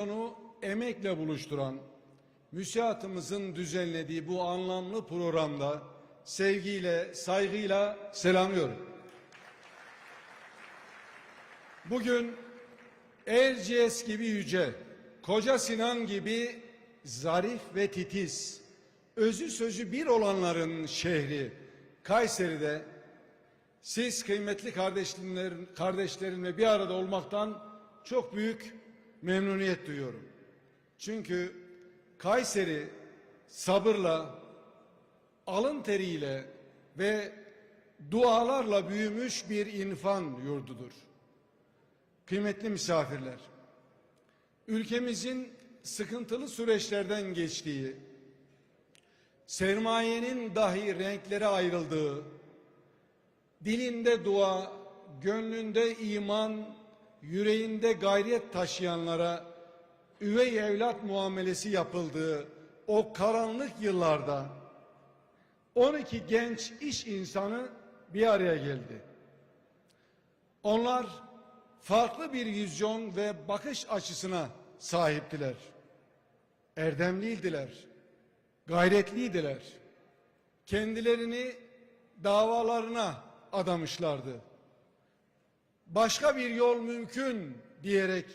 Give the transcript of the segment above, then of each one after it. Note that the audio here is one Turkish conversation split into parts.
Onu emekle buluşturan, müsiatımızın düzenlediği bu anlamlı programda sevgiyle, saygıyla selamlıyorum. Bugün Erciyes gibi yüce, Koca Sinan gibi zarif ve titiz, özü sözü bir olanların şehri Kayseri'de siz kıymetli kardeşlerin, kardeşlerimle bir arada olmaktan çok büyük memnuniyet duyuyorum. Çünkü Kayseri sabırla, alın teriyle ve dualarla büyümüş bir infan yurdudur. Kıymetli misafirler, ülkemizin sıkıntılı süreçlerden geçtiği, sermayenin dahi renklere ayrıldığı, dilinde dua, gönlünde iman, yüreğinde gayret taşıyanlara üvey evlat muamelesi yapıldığı o karanlık yıllarda 12 genç iş insanı bir araya geldi. Onlar farklı bir vizyon ve bakış açısına sahiptiler. Erdemliydiler, gayretliydiler. Kendilerini davalarına adamışlardı. Başka bir yol mümkün diyerek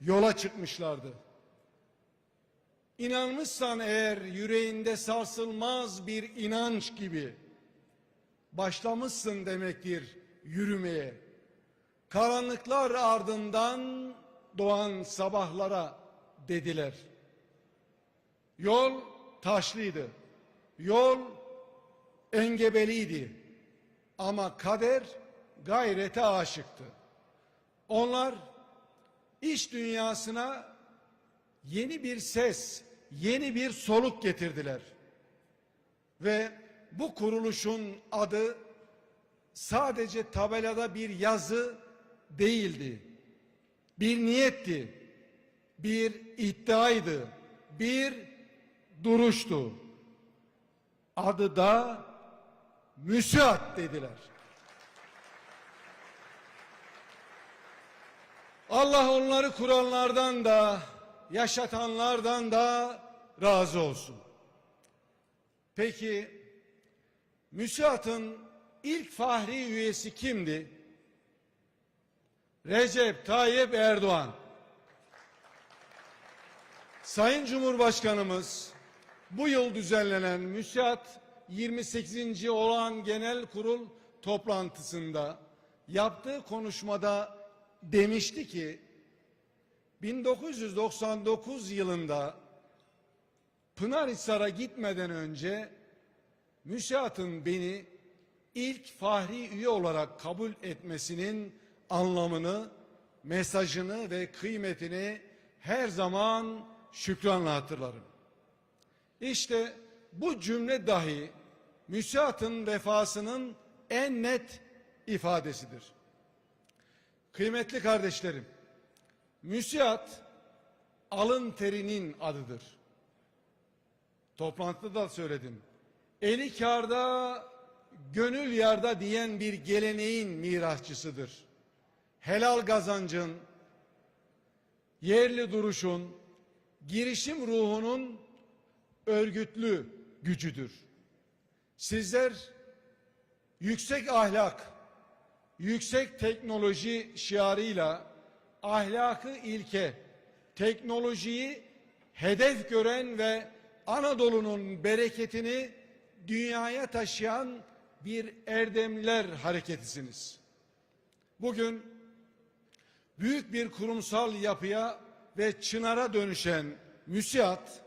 yola çıkmışlardı. İnanmışsan eğer yüreğinde sarsılmaz bir inanç gibi başlamışsın demektir yürümeye. Karanlıklar ardından doğan sabahlara dediler. Yol taşlıydı. Yol engebeliydi. Ama kader gayrete aşıktı. Onlar iş dünyasına yeni bir ses, yeni bir soluk getirdiler. Ve bu kuruluşun adı sadece tabelada bir yazı değildi. Bir niyetti, bir iddiaydı, bir duruştu. Adı da müsiat dediler. Allah onları kuranlardan da yaşatanlardan da razı olsun. Peki müsiatın ilk fahri üyesi kimdi? Recep Tayyip Erdoğan. Sayın Cumhurbaşkanımız bu yıl düzenlenen müsiat 28. olan genel kurul toplantısında yaptığı konuşmada demişti ki 1999 yılında Pınarhisar'a gitmeden önce müsiatın beni ilk fahri üye olarak kabul etmesinin anlamını, mesajını ve kıymetini her zaman şükranla hatırlarım. İşte bu cümle dahi müsiatın vefasının en net ifadesidir. Kıymetli kardeşlerim, müsiat alın terinin adıdır. Toplantıda da söyledim. Eli kârda, gönül yarda diyen bir geleneğin mirasçısıdır. Helal kazancın, yerli duruşun, girişim ruhunun örgütlü gücüdür. Sizler yüksek ahlak, yüksek teknoloji şiarıyla ahlakı ilke, teknolojiyi hedef gören ve Anadolu'nun bereketini dünyaya taşıyan bir erdemler hareketisiniz. Bugün büyük bir kurumsal yapıya ve çınara dönüşen müsiat,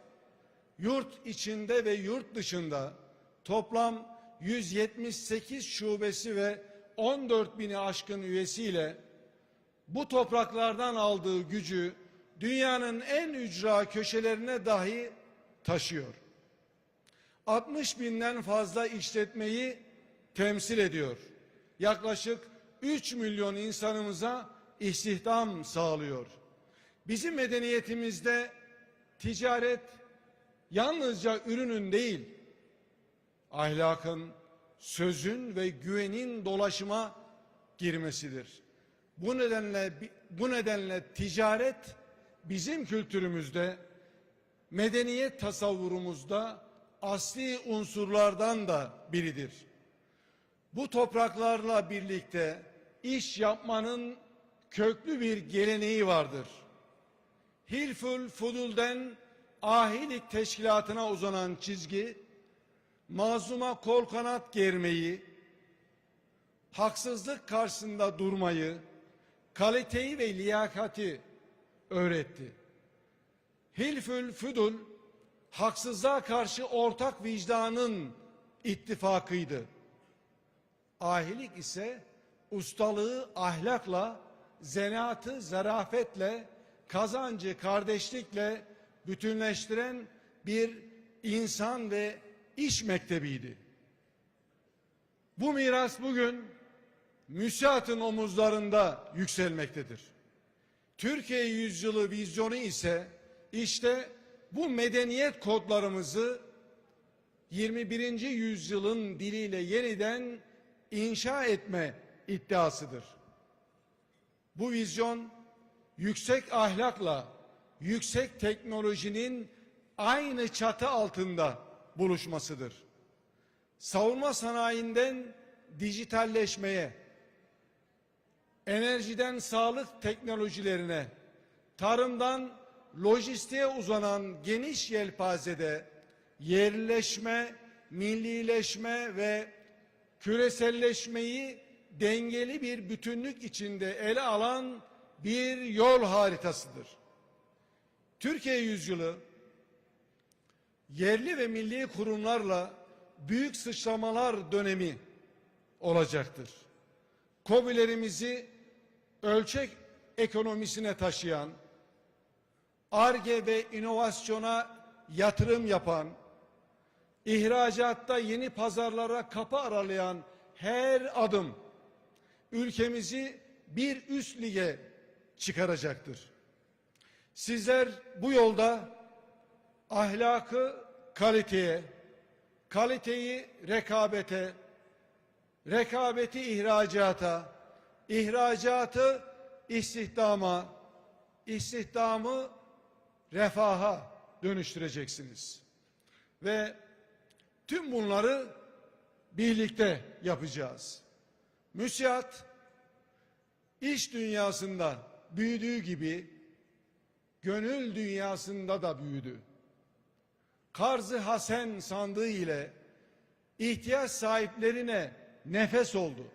yurt içinde ve yurt dışında toplam 178 şubesi ve 14 bini aşkın üyesiyle bu topraklardan aldığı gücü dünyanın en ücra köşelerine dahi taşıyor. 60 binden fazla işletmeyi temsil ediyor. Yaklaşık 3 milyon insanımıza istihdam sağlıyor. Bizim medeniyetimizde ticaret yalnızca ürünün değil, ahlakın, sözün ve güvenin dolaşıma girmesidir. Bu nedenle bu nedenle ticaret bizim kültürümüzde, medeniyet tasavvurumuzda asli unsurlardan da biridir. Bu topraklarla birlikte iş yapmanın köklü bir geleneği vardır. Hilful Fudul'den ahilik teşkilatına uzanan çizgi, mazluma kol kanat germeyi, haksızlık karşısında durmayı, kaliteyi ve liyakati öğretti. Hilfül Fudul, haksızlığa karşı ortak vicdanın ittifakıydı. Ahilik ise ustalığı ahlakla, zanaatı zarafetle, kazancı kardeşlikle bütünleştiren bir insan ve iş mektebiydi. Bu miras bugün müsiatın omuzlarında yükselmektedir. Türkiye yüzyılı vizyonu ise işte bu medeniyet kodlarımızı 21. yüzyılın diliyle yeniden inşa etme iddiasıdır. Bu vizyon yüksek ahlakla yüksek teknolojinin aynı çatı altında buluşmasıdır. Savunma sanayinden dijitalleşmeye, enerjiden sağlık teknolojilerine, tarımdan lojistiğe uzanan geniş yelpazede yerleşme, millileşme ve küreselleşmeyi dengeli bir bütünlük içinde ele alan bir yol haritasıdır. Türkiye yüzyılı yerli ve milli kurumlarla büyük sıçramalar dönemi olacaktır. KOBİ'lerimizi ölçek ekonomisine taşıyan, ARGE ve inovasyona yatırım yapan, ihracatta yeni pazarlara kapı aralayan her adım ülkemizi bir üst lige çıkaracaktır. Sizler bu yolda ahlakı kaliteye, kaliteyi rekabete, rekabeti ihracata, ihracatı istihdama, istihdamı refaha dönüştüreceksiniz. Ve tüm bunları birlikte yapacağız. Müsiat iş dünyasında büyüdüğü gibi gönül dünyasında da büyüdü. Karzı Hasen sandığı ile ihtiyaç sahiplerine nefes oldu.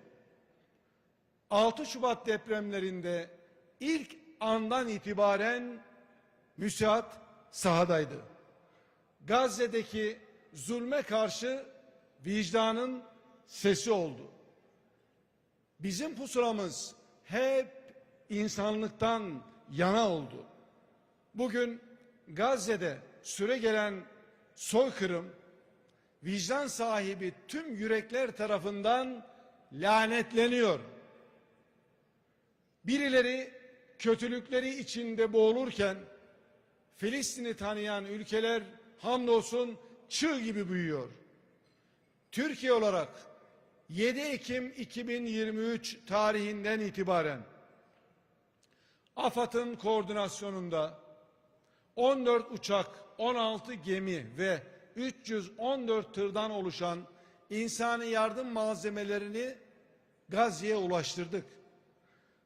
6 Şubat depremlerinde ilk andan itibaren müsaat sahadaydı. Gazze'deki zulme karşı vicdanın sesi oldu. Bizim pusulamız hep insanlıktan yana oldu. Bugün Gazze'de süre gelen soykırım vicdan sahibi tüm yürekler tarafından lanetleniyor. Birileri kötülükleri içinde boğulurken Filistin'i tanıyan ülkeler hamdolsun çığ gibi büyüyor. Türkiye olarak 7 Ekim 2023 tarihinden itibaren AFAD'ın koordinasyonunda 14 uçak, 16 gemi ve 314 tırdan oluşan insani yardım malzemelerini Gazze'ye ulaştırdık.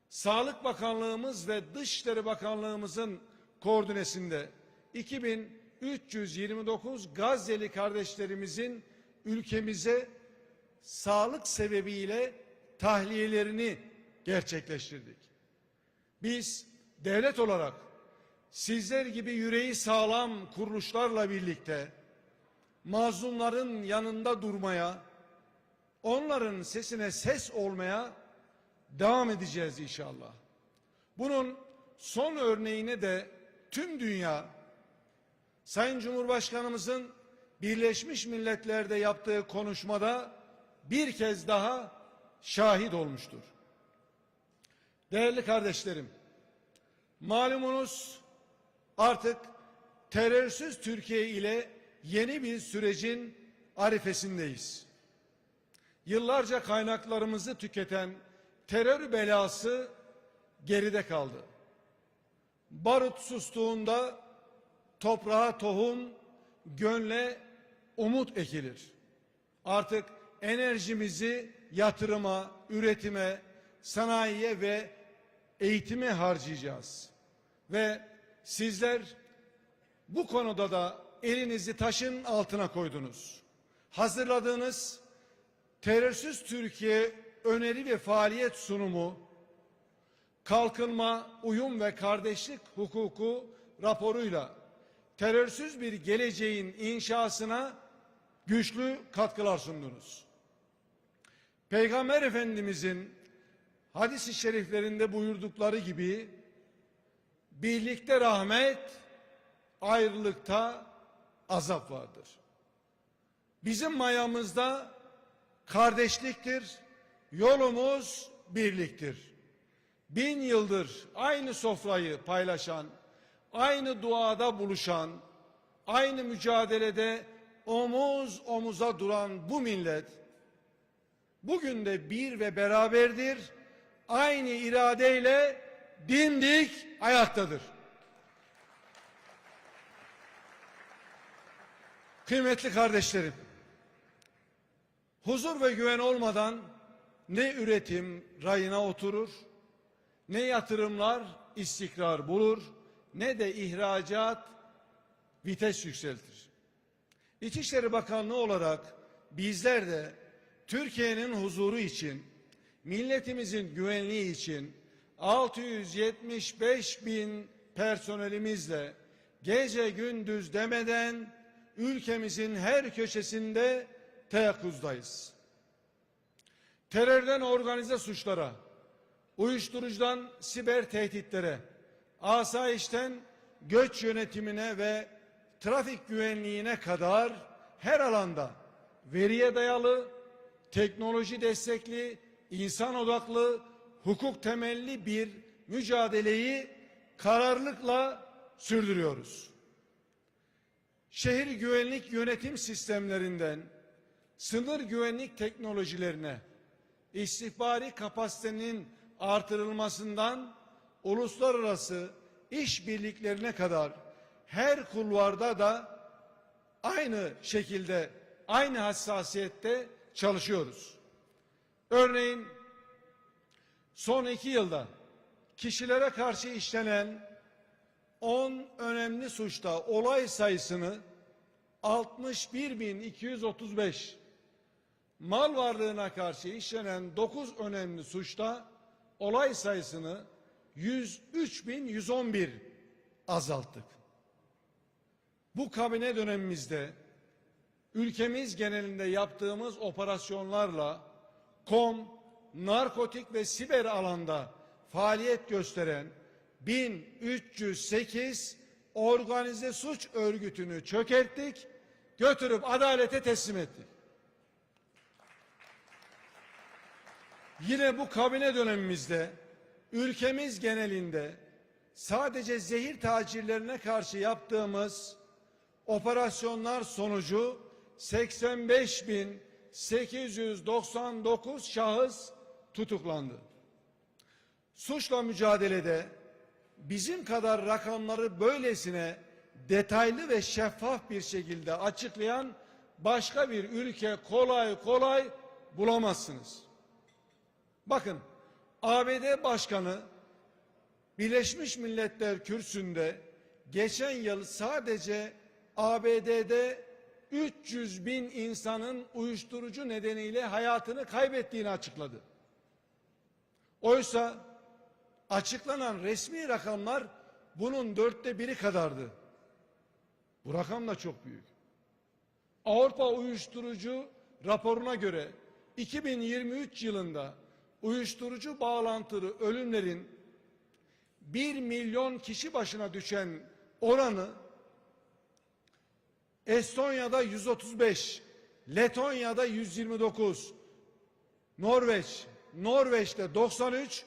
Sağlık Bakanlığımız ve Dışişleri Bakanlığımızın koordinesinde 2329 Gazze'li kardeşlerimizin ülkemize sağlık sebebiyle tahliyelerini gerçekleştirdik. Biz devlet olarak sizler gibi yüreği sağlam kuruluşlarla birlikte mazlumların yanında durmaya, onların sesine ses olmaya devam edeceğiz inşallah. Bunun son örneğine de tüm dünya Sayın Cumhurbaşkanımızın Birleşmiş Milletler'de yaptığı konuşmada bir kez daha şahit olmuştur. Değerli kardeşlerim, malumunuz artık terörsüz Türkiye ile yeni bir sürecin arifesindeyiz. Yıllarca kaynaklarımızı tüketen terör belası geride kaldı. Barut sustuğunda toprağa tohum, gönle umut ekilir. Artık enerjimizi yatırıma, üretime, sanayiye ve eğitime harcayacağız. Ve sizler bu konuda da elinizi taşın altına koydunuz. Hazırladığınız terörsüz Türkiye öneri ve faaliyet sunumu, kalkınma, uyum ve kardeşlik hukuku raporuyla terörsüz bir geleceğin inşasına güçlü katkılar sundunuz. Peygamber Efendimizin hadis-i şeriflerinde buyurdukları gibi birlikte rahmet, ayrılıkta azap vardır. Bizim mayamızda kardeşliktir, yolumuz birliktir. Bin yıldır aynı sofrayı paylaşan, aynı duada buluşan, aynı mücadelede omuz omuza duran bu millet, bugün de bir ve beraberdir, aynı iradeyle dimdik ayaktadır. Kıymetli kardeşlerim, huzur ve güven olmadan ne üretim rayına oturur, ne yatırımlar istikrar bulur, ne de ihracat vites yükseltir. İçişleri Bakanlığı olarak bizler de Türkiye'nin huzuru için, milletimizin güvenliği için 675 bin personelimizle gece gündüz demeden ülkemizin her köşesinde teyakkuzdayız. Terörden organize suçlara, uyuşturucudan siber tehditlere, asayişten göç yönetimine ve trafik güvenliğine kadar her alanda veriye dayalı, teknoloji destekli, insan odaklı, hukuk temelli bir mücadeleyi kararlılıkla sürdürüyoruz. Şehir güvenlik yönetim sistemlerinden sınır güvenlik teknolojilerine, istihbari kapasitenin artırılmasından uluslararası işbirliklerine kadar her kulvarda da aynı şekilde, aynı hassasiyette çalışıyoruz. Örneğin son iki yılda kişilere karşı işlenen 10 önemli suçta olay sayısını 61.235 mal varlığına karşı işlenen 9 önemli suçta olay sayısını 103.111 azalttık. Bu kabine dönemimizde ülkemiz genelinde yaptığımız operasyonlarla kom, narkotik ve siber alanda faaliyet gösteren 1308 organize suç örgütünü çökerttik, götürüp adalete teslim ettik. Yine bu kabine dönemimizde ülkemiz genelinde sadece zehir tacirlerine karşı yaptığımız operasyonlar sonucu 85.899 şahıs tutuklandı. Suçla mücadelede bizim kadar rakamları böylesine detaylı ve şeffaf bir şekilde açıklayan başka bir ülke kolay kolay bulamazsınız. Bakın ABD Başkanı Birleşmiş Milletler kürsünde geçen yıl sadece ABD'de 300 bin insanın uyuşturucu nedeniyle hayatını kaybettiğini açıkladı. Oysa açıklanan resmi rakamlar bunun dörtte biri kadardı. Bu rakam da çok büyük. Avrupa Uyuşturucu raporuna göre 2023 yılında uyuşturucu bağlantılı ölümlerin 1 milyon kişi başına düşen oranı Estonya'da 135, Letonya'da 129, Norveç, Norveç'te 93,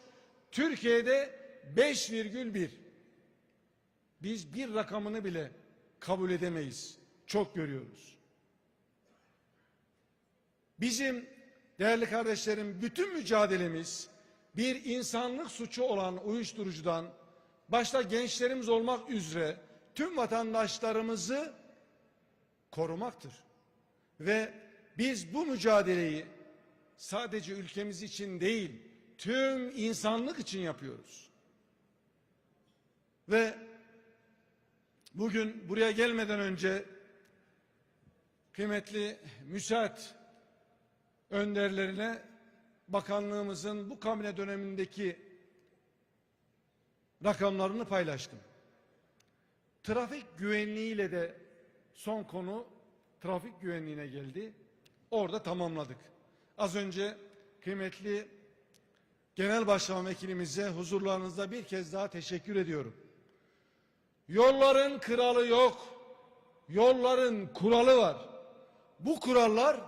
Türkiye'de 5,1. Biz bir rakamını bile kabul edemeyiz. Çok görüyoruz. Bizim değerli kardeşlerim bütün mücadelemiz bir insanlık suçu olan uyuşturucudan başta gençlerimiz olmak üzere tüm vatandaşlarımızı korumaktır. Ve biz bu mücadeleyi sadece ülkemiz için değil, tüm insanlık için yapıyoruz. Ve bugün buraya gelmeden önce kıymetli müsaat önderlerine bakanlığımızın bu kabine dönemindeki rakamlarını paylaştım. Trafik güvenliğiyle de son konu trafik güvenliğine geldi. Orada tamamladık. Az önce kıymetli Genel Başkan Vekilimize huzurlarınızda bir kez daha teşekkür ediyorum. Yolların kralı yok. Yolların kuralı var. Bu kurallar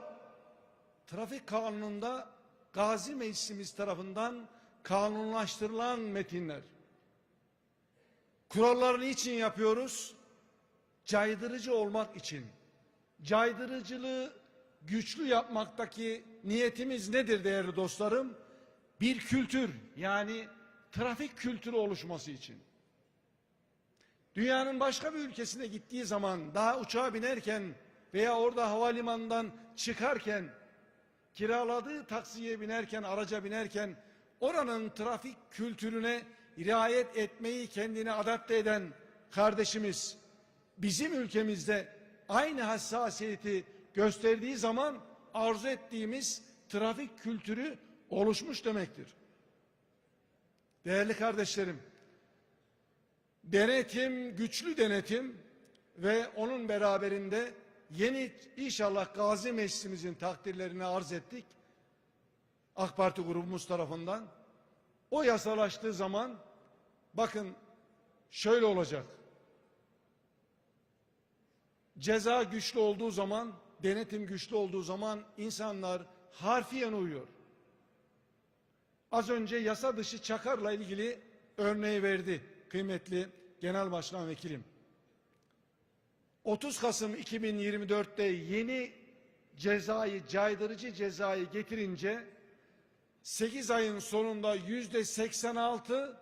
trafik kanununda Gazi Meclisimiz tarafından kanunlaştırılan metinler. Kuralları niçin yapıyoruz? Caydırıcı olmak için. Caydırıcılığı güçlü yapmaktaki niyetimiz nedir değerli dostlarım? Bir kültür yani trafik kültürü oluşması için. Dünyanın başka bir ülkesine gittiği zaman daha uçağa binerken veya orada havalimanından çıkarken kiraladığı taksiye binerken, araca binerken oranın trafik kültürüne riayet etmeyi kendine adapte eden kardeşimiz bizim ülkemizde aynı hassasiyeti gösterdiği zaman arzu ettiğimiz trafik kültürü oluşmuş demektir. Değerli kardeşlerim, denetim, güçlü denetim ve onun beraberinde yeni inşallah Gazi Meclisimizin takdirlerini arz ettik. AK Parti grubumuz tarafından. O yasalaştığı zaman bakın şöyle olacak. Ceza güçlü olduğu zaman, denetim güçlü olduğu zaman insanlar harfiyen uyuyor. Az önce yasa dışı çakarla ilgili örneği verdi kıymetli Genel Başkan Vekilim. 30 Kasım 2024'te yeni cezayı, caydırıcı cezayı getirince 8 ayın sonunda yüzde 86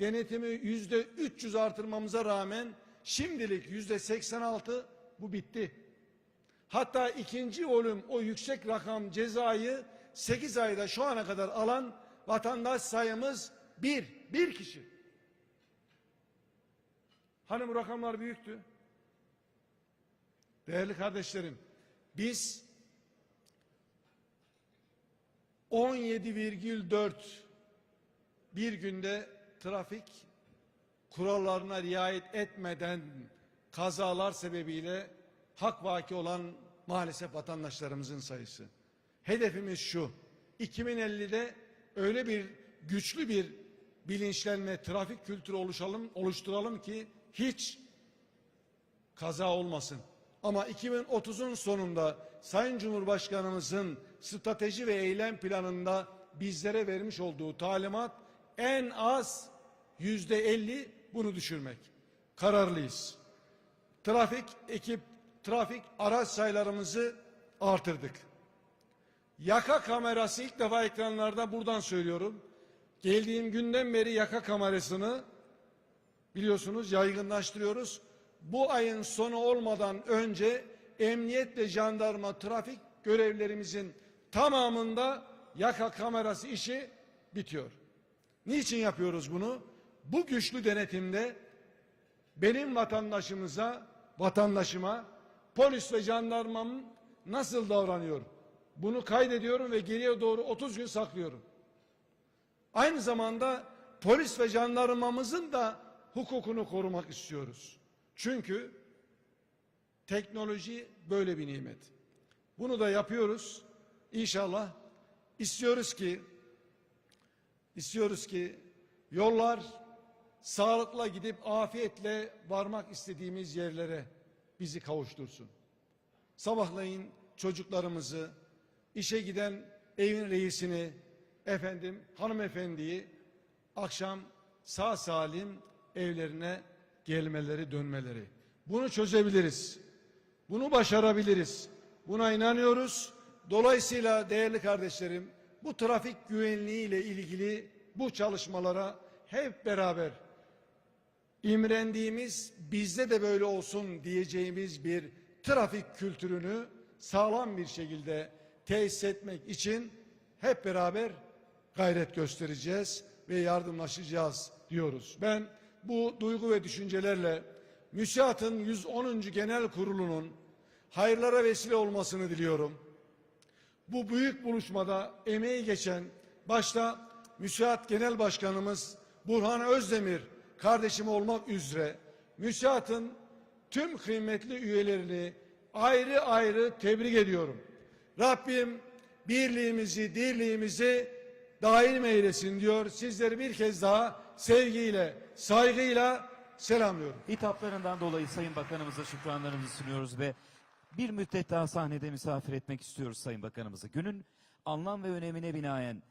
denetimi yüzde 300 artırmamıza rağmen şimdilik yüzde 86 bu bitti. Hatta ikinci volüm o yüksek rakam cezayı 8 ayda şu ana kadar alan vatandaş sayımız bir, bir kişi. Hani bu rakamlar büyüktü? Değerli kardeşlerim, biz 17,4 bir günde trafik kurallarına riayet etmeden kazalar sebebiyle hak vaki olan maalesef vatandaşlarımızın sayısı. Hedefimiz şu. 2050'de öyle bir güçlü bir bilinçlenme, trafik kültürü oluşalım, oluşturalım ki hiç kaza olmasın. Ama 2030'un sonunda Sayın Cumhurbaşkanımızın strateji ve eylem planında bizlere vermiş olduğu talimat en az yüzde elli bunu düşürmek. Kararlıyız. Trafik ekip, trafik araç sayılarımızı artırdık. Yaka kamerası ilk defa ekranlarda buradan söylüyorum. Geldiğim günden beri yaka kamerasını biliyorsunuz yaygınlaştırıyoruz. Bu ayın sonu olmadan önce emniyet ve jandarma trafik görevlerimizin tamamında yaka kamerası işi bitiyor. Niçin yapıyoruz bunu? Bu güçlü denetimde benim vatandaşımıza, vatandaşıma polis ve jandarmam nasıl davranıyor? Bunu kaydediyorum ve geriye doğru 30 gün saklıyorum. Aynı zamanda polis ve jandarmamızın da hukukunu korumak istiyoruz. Çünkü teknoloji böyle bir nimet. Bunu da yapıyoruz. İnşallah istiyoruz ki istiyoruz ki yollar sağlıkla gidip afiyetle varmak istediğimiz yerlere bizi kavuştursun. Sabahlayın çocuklarımızı, işe giden evin reisini, efendim hanımefendiyi akşam sağ salim evlerine gelmeleri, dönmeleri. Bunu çözebiliriz. Bunu başarabiliriz. Buna inanıyoruz. Dolayısıyla değerli kardeşlerim, bu trafik güvenliği ile ilgili bu çalışmalara hep beraber imrendiğimiz bizde de böyle olsun diyeceğimiz bir trafik kültürünü sağlam bir şekilde tesis etmek için hep beraber gayret göstereceğiz ve yardımlaşacağız diyoruz. Ben bu duygu ve düşüncelerle MÜSİAD'ın 110. Genel Kurulu'nun hayırlara vesile olmasını diliyorum. Bu büyük buluşmada emeği geçen başta MÜSİAD Genel Başkanımız Burhan Özdemir kardeşim olmak üzere MÜSİAD'ın tüm kıymetli üyelerini ayrı ayrı tebrik ediyorum. Rabbim birliğimizi, dirliğimizi daim eylesin diyor. Sizleri bir kez daha sevgiyle, saygıyla selamlıyorum. Hitaplarından dolayı Sayın Bakanımıza şükranlarımızı sunuyoruz ve bir müddet daha sahnede misafir etmek istiyoruz Sayın Bakanımızı. Günün anlam ve önemine binaen